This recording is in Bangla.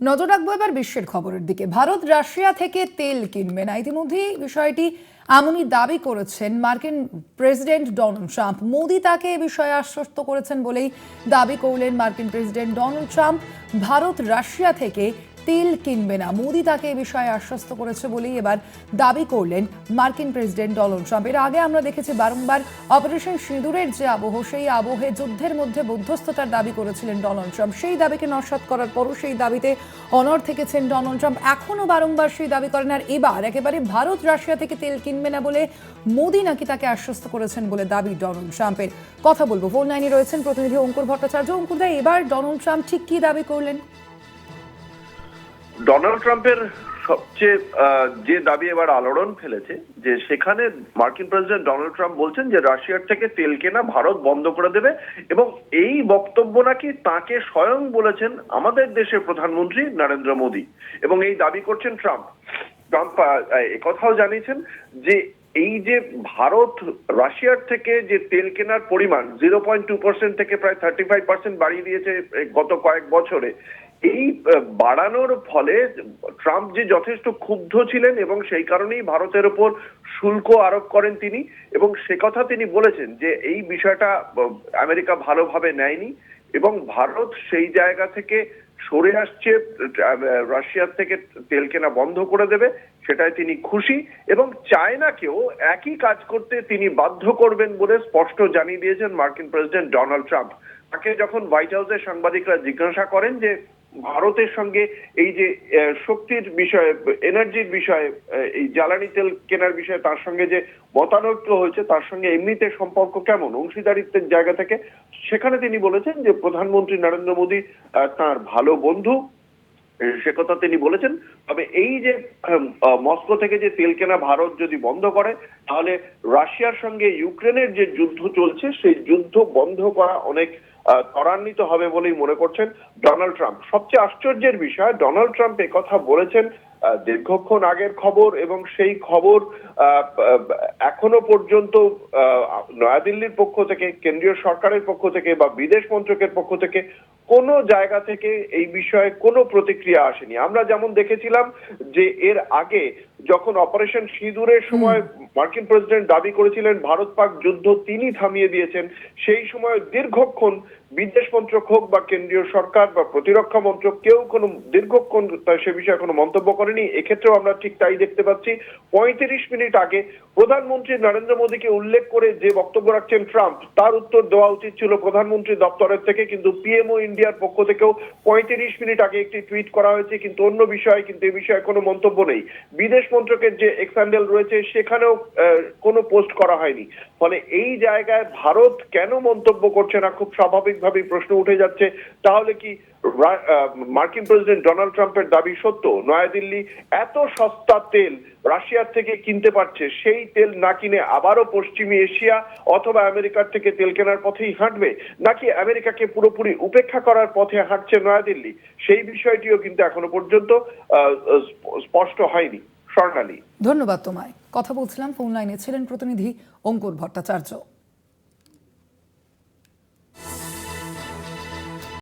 নজর রাখব এবার বিশ্বের খবরের দিকে। ভারত, রাশিয়া থেকে তেল কিনবে না। ইতিমধ্যেই বিষয়টি এমনই দাবি করেছেন মার্কিন প্রেসিডেন্ট ডোনাল্ড ট্রাম্প। মোদি তাকে এ বিষয়ে আশ্বস্ত করেছেন বলেই দাবি করলেন মার্কিন president Donald Trump. Bharat, Russia থেকে তেল কিনবে না। মোদি তাকে এ বিষয়ে আশ্বস্ত করেছে বলেই এবার দাবি করলেন মার্কিন প্রেসিডেন্ট ডোনাল্ড ট্রাম্প। এর আগে আমরা দেখেছি বারংবার অপারেশন সিঁদুরের যে আবহ, সেই আবহে যুদ্ধের মধ্যে মধ্যস্থতার দাবি করেছিলেন ডোনাল্ড ট্রাম্প। সেই দাবিকে নস্বাত করার পরও সেই দাবিতে অনর থেকেছেন ডোনাল্ড ট্রাম্প। এখনও বারংবার সেই দাবি করেন আর এবার একেবারে ভারত, রাশিয়া থেকে তেল কিনবে না বলে মোদি নাকি তাকে আশ্বস্ত করেছেন বলে দাবি ডোনাল্ড ট্রাম্পের। কথা বলব ফোন লাইনে রয়েছেন প্রতিনিধি অঙ্কুর ভট্টাচার্য। অঙ্কুর দা, এবার ডোনাল্ড ট্রাম্প ঠিক কি দাবি করলেন? ডোনাল্ড ট্রাম্পের সবচেয়ে যে দাবি এবার আলোড়ন ফেলেছে, যে সেখানে মার্কিন প্রেসিডেন্ট ডোনাল্ড ট্রাম্প বলছেন যে রাশিয়ার থেকে তেল কেনা ভারত বন্ধ করে দেবে এবং এই বক্তব্য নাকি তাকে স্বয়ং বলেছেন আমাদের দেশের প্রধানমন্ত্রী নরেন্দ্র মোদী। এবং এই দাবি করছেন ট্রাম্প। ট্রাম্প একথাও জানিয়েছেন যে এই যে ভারত রাশিয়ার থেকে যে তেল কেনার পরিমাণ জিরো পয়েন্ট টু পার্সেন্ট থেকে প্রায় থার্টি ফাইভ পার্সেন্ট বাড়িয়ে দিয়েছে গত কয়েক বছরে এই বাড়ানোর ফলে ট্রাম্প যে যথেষ্ট ক্ষুব্ধ ছিলেন এবং সেই কারণেই ভারতের ওপর শুল্ক আরোপ করেন তিনি এবং সে কথা তিনি বলেছেন যে এই বিষয়টা আমেরিকা ভালোভাবে নেয়নি এবং ভারত সেই জায়গা থেকে সরে আসছে রাশিয়ার থেকে তেল কেনা বন্ধ করে দেবে সেটাই তিনি খুশি এবং চায়নাকেও একই কাজ করতে তিনি বাধ্য করবেন বলে স্পষ্ট জানিয়ে দিয়েছেন মার্কিন প্রেসিডেন্ট ডোনাল্ড ট্রাম্প। তাকে যখন হোয়াইট হাউসের সাংবাদিকরা জিজ্ঞাসা করেন যে ভারতের সঙ্গে এই যে শক্তির বিষয়ে এনার্জির বিষয়ে এই জ্বালানি তেল কেনার বিষয়ে তার সঙ্গে যে মতানৈক্য হয়েছে, তার সঙ্গে এমনিতে সম্পর্ক কেমন? অংশীদারিত্বের জায়গা থেকে সেখানে তিনি বলেছেন যে, প্রধানমন্ত্রী নরেন্দ্র মোদী তার ভালো বন্ধু সে কথা তিনি বলেছেন। তবে এই যে মস্কো থেকে যে তেল কেনা ভারত যদি বন্ধ করে, তাহলে রাশিয়ার সঙ্গে ইউক্রেনের যে যুদ্ধ চলছে, সেই যুদ্ধ বন্ধ করা অনেক ত্বরান্বিত হবে বলেই মনে করছেন ডোনাল্ড ট্রাম্প। সবচেয়ে আশ্চর্যের বিষয় ডোনাল্ড ট্রাম্প কথা বলেছেন দীর্ঘক্ষণ আগের খবর এবং সেই খবর এখনও পর্যন্ত আহ, নয়াদিল্লির পক্ষ থেকে কেন্দ্রীয় সরকারের পক্ষ থেকে বা বিদেশ মন্ত্রকের পক্ষ থেকে কোনো জায়গা থেকে এই বিষয়ে কোনো প্রতিক্রিয়া আসেনি। আমরা যেমন দেখেছিলাম যে এর আগে যখন অপারেশন সিঁদুরের সময় মার্কিন প্রেসিডেন্ট দাবি করেছিলেন ভারত পাক যুদ্ধ তিনি থামিয়ে দিয়েছেন সেই সময় দীর্ঘক্ষণ বিদেশ মন্ত্রক হোক বা কেন্দ্রীয় সরকার বা প্রতিরক্ষা মন্ত্রক, কেউ কোনো দীর্ঘক্ষণ সে বিষয়ে কোনো মন্তব্য করেনি। এক্ষেত্রেও আমরা ঠিক তাই দেখতে পাচ্ছি। পঁয়ত্রিশ মিনিট আগে প্রধানমন্ত্রী নরেন্দ্র মোদীকে উল্লেখ করে যে বক্তব্য রাখছেন ট্রাম্প, তার উত্তর দেওয়া উচিত ছিল প্রধানমন্ত্রী দপ্তরের থেকে, কিন্তু পিএমও ইন্ডিয়ার পক্ষ থেকেও পঁয়ত্রিশ মিনিট আগে একটি টুইট করা হয়েছে, কিন্তু অন্য বিষয়ে, কিন্তু এ বিষয়ে কোনো মন্তব্য নেই। বিদেশ মন্ত্রকের যে এক্স হ্যান্ডেল রয়েছে, সেখানেও কোনো পোস্ট করা হয়নি। ফলে এই জায়গায় ভারত কেন মন্তব্য করছে না, খুব স্বাভাবিকভাবেই প্রশ্ন উঠে যাচ্ছে। তাহলে কি মার্কিন প্রেসিডেন্ট ডোনাল্ড ট্রাম্পের দাবি সত্য? নয়াদিল্লি এত সস্তা তেল রাশিয়ার থেকে কিনতে পারছে, সেই তেল না কিনে আবারও পশ্চিমী এশিয়া অথবা আমেরিকার থেকে তেল কেনার পথেই হাঁটবে? নাকি আমেরিকাকে পুরোপুরি উপেক্ষা করার পথে হাঁটছে নয়াদিল্লি? সেই বিষয়টিও কিন্তু এখনও পর্যন্ত স্পষ্ট হয়নি। স্বর্ণালী। ধন্যবাদ তোমায়। কথা বলছিলাম ফোন লাইনে ছিলেন প্রতিনিধি অঙ্কুর ভট্টাচার্য।